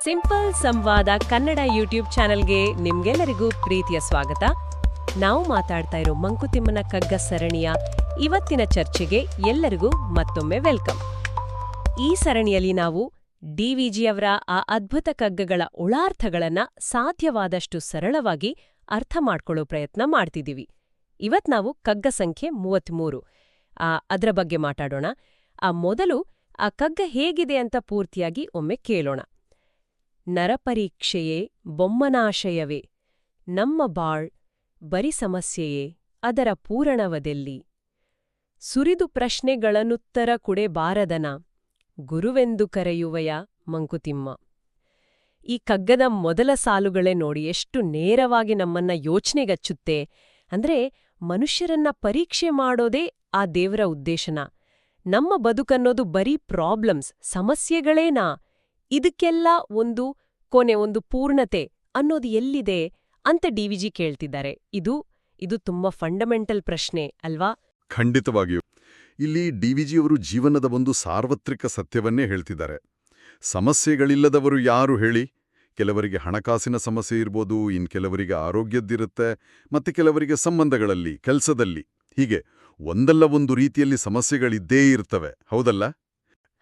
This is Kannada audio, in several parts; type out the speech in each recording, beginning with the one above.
ಸಿಂಪಲ್ ಸಂವಾದ ಕನ್ನಡ ಯೂಟ್ಯೂಬ್ ಚಾನೆಲ್ಗೆ ನಿಮ್ಗೆಲ್ಲರಿಗೂ ಪ್ರೀತಿಯ ಸ್ವಾಗತ. ನಾವು ಮಾತಾಡ್ತಾ ಇರೋ ಮಂಕುತಿಮ್ಮನ ಕಗ್ಗ ಸರಣಿಯ ಇವತ್ತಿನ ಚರ್ಚೆಗೆ ಎಲ್ಲರಿಗೂ ಮತ್ತೊಮ್ಮೆ ವೆಲ್ಕಮ್. ಈ ಸರಣಿಯಲ್ಲಿ ನಾವು ಡಿವಿಜಿಯವರ ಆ ಅದ್ಭುತ ಕಗ್ಗಗಳ ಉಳಾರ್ಥಗಳನ್ನ ಸಾಧ್ಯವಾದಷ್ಟು ಸರಳವಾಗಿ ಅರ್ಥ ಮಾಡ್ಕೊಳ್ಳೋ ಪ್ರಯತ್ನ ಮಾಡ್ತಿದ್ದೀವಿ. ಇವತ್ ನಾವು ಕಗ್ಗ ಸಂಖ್ಯೆ ಆ, ಅದರ ಬಗ್ಗೆ ಮಾತಾಡೋಣ. ಆ, ಮೊದಲು ಆ ಕಗ್ಗ ಹೇಗಿದೆ ಅಂತ ಪೂರ್ತಿಯಾಗಿ ಒಮ್ಮೆ ಕೇಳೋಣ. ನರಪರೀಕ್ಷೆಯೇ ಬೊಮ್ಮನಾಶಯವೇ, ನಮ್ಮ ಬಾಳ್ ಬರಿ ಸಮಸ್ಯೆಯೇ ಅದರ ಪೂರಣವದೆಲ್ಲಿ? ಸುರಿದು ಪ್ರಶ್ನೆಗಳನ್ನುತ್ತರ ಕುಡೆ ಬಾರದನ ಗುರುವೆಂದು ಕರೆಯುವಯ ಮಂಕುತಿಮ್ಮ. ಈ ಕಗ್ಗದ ಮೊದಲ ಸಾಲುಗಳೇ ನೋಡಿ ಎಷ್ಟು ನೇರವಾಗಿ ನಮ್ಮನ್ನ ಯೋಚನೆಗಚ್ಚುತ್ತೆ. ಅಂದ್ರೆ ಮನುಷ್ಯರನ್ನ ಪರೀಕ್ಷೆ ಮಾಡೋದೇ ಆ ದೇವರ ಉದ್ದೇಶನ. ನಮ್ಮ ಬದುಕನ್ನೋದು ಬರೀ ಪ್ರಾಬ್ಲಮ್ಸ್, ಸಮಸ್ಯೆಗಳೇನಾ? ಇದಕ್ಕೆಲ್ಲ ಒಂದು ಕೊನೆ ಒಂದು ಪೂರ್ಣತೆ ಅನ್ನೋದು ಎಲ್ಲಿದೆ ಅಂತ ಡಿವಿಜಿ ಕೇಳ್ತಿದ್ದಾರೆ. ಇದು ಇದು ತುಂಬಾ ಫಂಡಮೆಂಟಲ್ ಪ್ರಶ್ನೆ, ಅಲ್ವಾ? ಖಂಡಿತವಾಗಿಯೂ. ಇಲ್ಲಿ ಡಿವಿಜಿಯವರು ಜೀವನದ ಒಂದು ಸಾರ್ವತ್ರಿಕ ಸತ್ಯವನ್ನೇ ಹೇಳ್ತಿದ್ದಾರೆ. ಸಮಸ್ಯೆಗಳಿಲ್ಲದವರು ಯಾರು ಹೇಳಿ? ಕೆಲವರಿಗೆ ಹಣಕಾಸಿನ ಸಮಸ್ಯೆ ಇರ್ಬೋದು, ಇನ್ ಕೆಲವರಿಗೆ ಆರೋಗ್ಯದ್ದಿರುತ್ತೆ, ಮತ್ತೆ ಕೆಲವರಿಗೆ ಸಂಬಂಧಗಳಲ್ಲಿ, ಕೆಲಸದಲ್ಲಿ. ಹೀಗೆ ಒಂದಲ್ಲ ಒಂದು ರೀತಿಯಲ್ಲಿ ಸಮಸ್ಯೆಗಳಿದ್ದೇ ಇರ್ತವೆ. ಹೌದಲ್ಲ?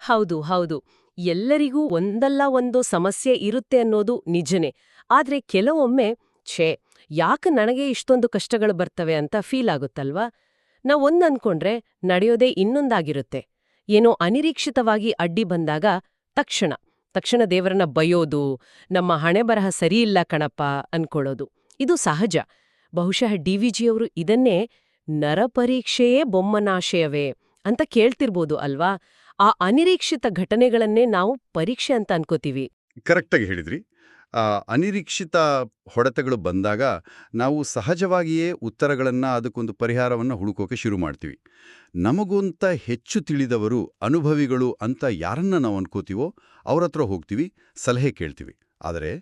ಹೌದು ಹೌದು. ಎಲ್ಲರಿಗೂ ಒಂದಲ್ಲ ಒಂದು ಸಮಸ್ಯೆ ಇರುತ್ತೆ ಅನ್ನೋದು ನಿಜನೇ. ಆದ್ರೆ ಕೆಲವೊಮ್ಮೆ, ಛೇ, ಯಾಕೆ ನನಗೆ ಇಷ್ಟೊಂದು ಕಷ್ಟಗಳು ಬರ್ತವೆ ಅಂತ ಫೀಲ್ ಆಗುತ್ತಲ್ವಾ? ನಾವ್ ಒಂದನ್ಕೊಂಡ್ರೆ ನಡೆಯೋದೇ ಇನ್ನೊಂದಾಗಿರುತ್ತೆ. ಏನೋ ಅನಿರೀಕ್ಷಿತವಾಗಿ ಅಡ್ಡಿ ಬಂದಾಗ ತಕ್ಷಣ ತಕ್ಷಣ ದೇವರನ್ನ ಬಯೋದು, ನಮ್ಮ ಹಣೆ ಬರಹ ಸರಿಯಿಲ್ಲ ಕಣಪ್ಪ ಅನ್ಕೊಳ್ಳೋದು. ಇದು ಸಹಜ. ಬಹುಶಃ ಡಿ ವಿ ಜಿಯವರು ಇದನ್ನೇ ನರಪರೀಕ್ಷೆಯೇ ಬೊಮ್ಮನಾಶಯವೇ ಅಂತ ಕೇಳ್ತಿರ್ಬೋದು ಅಲ್ವಾ? ಆ ಅನಿರೀಕ್ಷಿತ ಘಟನೆಗಳನ್ನೇ ನಾವು ಪರೀಕ್ಷೆ ಅಂತ ಅನ್ಕೋತೀವಿ. ಕರೆಕ್ಟಾಗಿ ಹೇಳಿದ್ರಿ. ಅನಿರೀಕ್ಷಿತ ಹೊಡೆತಗಳು ಬಂದಾಗ ನಾವು ಸಹಜವಾಗಿಯೇ ಉತ್ತರಗಳನ್ನು ಅದಕ್ಕೊಂದು ಪರಿಹಾರವನ್ನು ಹುಡುಕೋಕೆ ಶುರು ಮಾಡ್ತೀವಿ. ನಮಗೊಂತ ಹೆಚ್ಚು ತಿಳಿದವರು, ಅನುಭವಿಗಳು ಅಂತ ಯಾರನ್ನ ನಾವು ಅನ್ಕೋತೀವೋ ಅವ್ರ ಹತ್ರ ಹೋಗ್ತೀವಿ, ಸಲಹೆ ಕೇಳ್ತೀವಿ. ಆದರೆ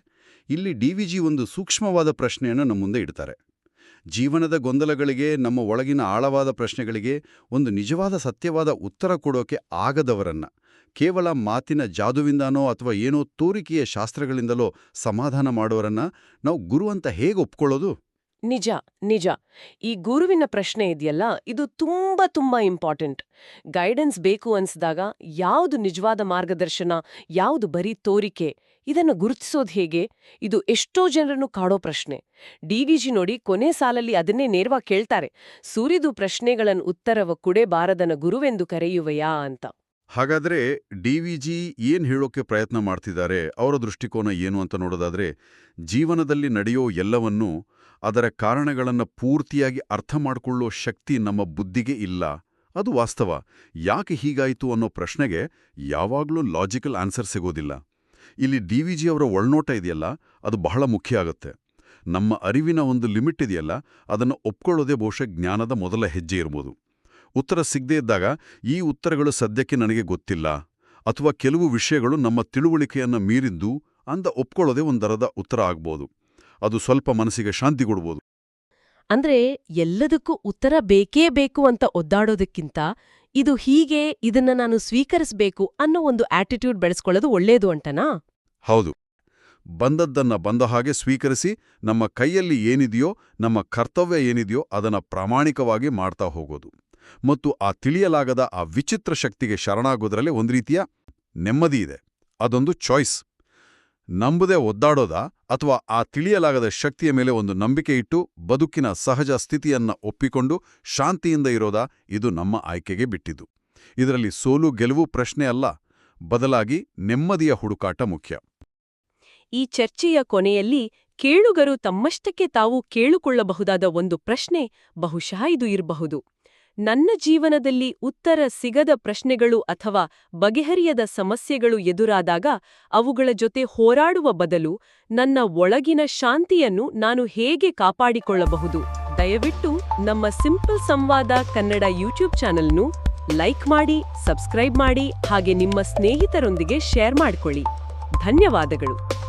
ಇಲ್ಲಿ ಡಿ ಒಂದು ಸೂಕ್ಷ್ಮವಾದ ಪ್ರಶ್ನೆಯನ್ನು ನಮ್ಮ ಮುಂದೆ ಇಡ್ತಾರೆ. ಜೀವನದ ಗೊಂದಲಗಳಿಗೆ, ನಮ್ಮ ಒಳಗಿನ ಆಳವಾದ ಪ್ರಶ್ನೆಗಳಿಗೆ ಒಂದು ನಿಜವಾದ ಸತ್ಯವಾದ ಉತ್ತರ ಕೊಡೋಕೆ ಆಗದವರನ್ನ. ಕೇವಲ ಮಾತಿನ ಜಾದುವಿಂದನೋ ಅಥವಾ ಏನೋ ತೋರಿಕೆಯ ಶಾಸ್ತ್ರಗಳಿಂದಲೋ ಸಮಾಧಾನ ಮಾಡೋರನ್ನ ನಾವು ಗುರು ಅಂತ ಹೇಗೆ ಒಪ್ಕೊಳ್ಳೋದು? ನಿಜ ನಿಜ. ಈ ಗುರುವಿನ ಪ್ರಶ್ನೆ ಇದೆಯಲ್ಲ, ಇದು ತುಂಬಾ ತುಂಬಾ ಇಂಪಾರ್ಟೆಂಟ್. ಗೈಡೆನ್ಸ್ ಬೇಕು ಅನ್ಸ್ದಾಗ ಯಾವುದು ನಿಜವಾದ ಮಾರ್ಗದರ್ಶನ, ಯಾವುದು ಬರೀ ತೋರಿಕೆ, ಇದನ್ನು ಗುರುತಿಸೋದು ಹೇಗೆ? ಇದು ಎಷ್ಟೋ ಜನರನ್ನು ಕಾಡೋ ಪ್ರಶ್ನೆ. ಡಿವಿಜಿ ನೋಡಿ ಕೊನೆ ಸಾಲಲ್ಲಿ ಅದನ್ನೇ ನೇರವಾಗಿ ಕೇಳ್ತಾರೆ. ಸೂರಿದು ಪ್ರಶ್ನೆಗಳನ್ನು ಉತ್ತರವ ಕುಡೆ ಬಾರದನ ಗುರುವೆಂದು ಕರೆಯುವೆಯಾ ಅಂತ. ಹಾಗಾದ್ರೆ ಡಿ ವಿ ಜಿ ಏನು ಹೇಳೋಕೆ ಪ್ರಯತ್ನ ಮಾಡ್ತಿದ್ದಾರೆ? ಅವರ ದೃಷ್ಟಿಕೋನ ಏನು ಅಂತ ನೋಡೋದಾದ್ರೆ, ಜೀವನದಲ್ಲಿ ನಡೆಯೋ ಎಲ್ಲವನ್ನೂ ಅದರ ಕಾರಣಗಳನ್ನು ಪೂರ್ತಿಯಾಗಿ ಅರ್ಥ ಮಾಡ್ಕೊಳ್ಳೋ ಶಕ್ತಿ ನಮ್ಮ ಬುದ್ಧಿಗೆ ಇಲ್ಲ. ಅದು ವಾಸ್ತವ. ಯಾಕೆ ಹೀಗಾಯಿತು ಅನ್ನೋ ಪ್ರಶ್ನೆಗೆ ಯಾವಾಗಲೂ ಲಾಜಿಕಲ್ ಆನ್ಸರ್ ಸಿಗೋದಿಲ್ಲ. ಇಲ್ಲಿ ಡಿ ವಿ ಜಿ ಅವರ ಒಳನೋಟ ಇದೆಯಲ್ಲ, ಅದು ಬಹಳ ಮುಖ್ಯ ಆಗುತ್ತೆ. ನಮ್ಮ ಅರಿವಿನ ಒಂದು ಲಿಮಿಟ್ ಇದೆಯಲ್ಲ, ಅದನ್ನು ಒಪ್ಕೊಳ್ಳೋದೇ ಬಹುಶಃ ಜ್ಞಾನದ ಮೊದಲ ಹೆಜ್ಜೆ ಇರ್ಬೋದು. ಉತ್ತರ ಸಿಗದೇ ಇದ್ದಾಗ ಈ ಉತ್ತರಗಳು ಸದ್ಯಕ್ಕೆ ನನಗೆ ಗೊತ್ತಿಲ್ಲ ಅಥವಾ ಕೆಲವು ವಿಷಯಗಳು ನಮ್ಮ ತಿಳುವಳಿಕೆಯನ್ನ ಮೀರಿದ್ದು ಅಂದ ಒಪ್ಕೊಳ್ಳೋದೇ ಒಂದರದ ಉತ್ತರ ಆಗ್ಬೋದು. ಅದು ಸ್ವಲ್ಪ ಮನಸ್ಸಿಗೆ ಶಾಂತಿ ಕೊಡ್ಬೋದು. ಅಂದ್ರೆ ಎಲ್ಲದಕ್ಕೂ ಉತ್ತರ ಬೇಕೇ ಬೇಕು ಅಂತ ಒದ್ದಾಡೋದಕ್ಕಿಂತ ಇದು ಹೀಗೆ ಇದನ್ನ ನಾನು ಸ್ವೀಕರಿಸಬೇಕು ಅನ್ನೋ ಒಂದು ಆಟಿಟ್ಯೂಡ್ ಬೆಳೆಸ್ಕೊಳ್ಳೋದು ಒಳ್ಳೇದು ಅಂಟನಾ? ಹೌದು. ಬಂದದ್ದನ್ನ ಬಂದ ಹಾಗೆ ಸ್ವೀಕರಿಸಿ ನಮ್ಮ ಕೈಯಲ್ಲಿ ಏನಿದೆಯೋ ನಮ್ಮ ಕರ್ತವ್ಯ ಏನಿದೆಯೋ ಅದನ್ನ ಪ್ರಾಮಾಣಿಕವಾಗಿ ಮಾಡ್ತಾ ಹೋಗೋದು. ಮತ್ತು ಆ ತಿಳಿಯಲಾಗದ ಆ ವಿಚಿತ್ರ ಶಕ್ತಿಗೆ ಶರಣಾಗೋದ್ರಲ್ಲೇ ಒಂದು ರೀತಿಯ ನೆಮ್ಮದಿ ಇದೆ. ಅದೊಂದು ಚಾಯ್ಸ್ ನಂಬದೆ ಒದ್ದಾಡೋದ ಅಥವಾ ಆ ತಿಳಿಯಲಾಗದ ಶಕ್ತಿಯ ಮೇಲೆ ಒಂದು ನಂಬಿಕೆ ಇಟ್ಟು ಬದುಕಿನ ಸಹಜ ಸ್ಥಿತಿಯನ್ನ ಒಪ್ಪಿಕೊಂಡು ಶಾಂತಿಯಿಂದ ಇರೋದ? ಇದು ನಮ್ಮ ಆಯ್ಕೆಗೆ ಬಿಟ್ಟಿದ್ದು. ಇದರಲ್ಲಿ ಸೋಲು ಗೆಲುವು ಪ್ರಶ್ನೆ ಅಲ್ಲ. ಬದಲಾಗಿ ನೆಮ್ಮದಿಯ ಹುಡುಕಾಟ ಮುಖ್ಯ. ಈ ಚರ್ಚೆಯ ಕೊನೆಯಲ್ಲಿ ಕೇಳುಗರು ತಮ್ಮಷ್ಟಕ್ಕೆ ತಾವು ಕೇಳಿಕೊಳ್ಳಬಹುದಾದ ಒಂದು ಪ್ರಶ್ನೆ ಬಹುಶಃ ಇದು ಇರಬಹುದು. ನನ್ನ ಜೀವನದಲ್ಲಿ ಉತ್ತರ ಸಿಗದ ಪ್ರಶ್ನೆಗಳು ಅಥವಾ ಬಗೆಹರಿಯದ ಸಮಸ್ಯೆಗಳು ಎದುರಾದಾಗ ಅವುಗಳ ಜೊತೆ ಹೋರಾಡುವ ಬದಲು ನನ್ನ ಒಳಗಿನ ಶಾಂತಿಯನ್ನು ನಾನು ಹೇಗೆ ಕಾಪಾಡಿಕೊಳ್ಳಬಹುದು? ದಯವಿಟ್ಟು ನಮ್ಮ ಸಿಂಪಲ್ ಸಂವಾದ ಕನ್ನಡ ಯೂಟ್ಯೂಬ್ ಚಾನಲ್ನು ಲೈಕ್ ಮಾಡಿ, ಸಬ್ಸ್ಕ್ರೈಬ್ ಮಾಡಿ ಹಾಗೆ ನಿಮ್ಮ ಸ್ನೇಹಿತರೊಂದಿಗೆ ಶೇರ್ ಮಾಡಿಕೊಳ್ಳಿ. ಧನ್ಯವಾದಗಳು.